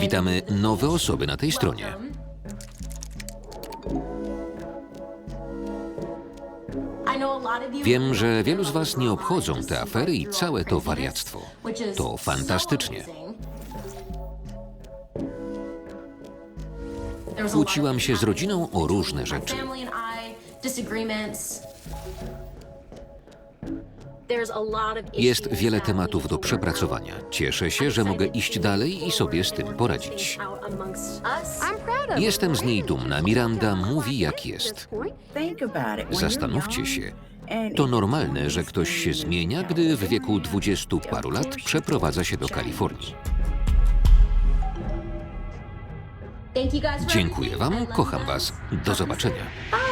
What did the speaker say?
Witamy nowe osoby na tej stronie. Wiem, że wielu z Was nie obchodzą te afery i całe to wariactwo. To fantastycznie. Kłóciłam się z rodziną o różne rzeczy. Jest wiele tematów do przepracowania. Cieszę się, że mogę iść dalej i sobie z tym poradzić. Jestem z niej dumna. Miranda mówi jak jest. Zastanówcie się. To normalne, że ktoś się zmienia, gdy w wieku dwudziestu paru lat przeprowadza się do Kalifornii. Dziękuję. Wam, kocham Was. Do zobaczenia. Bye.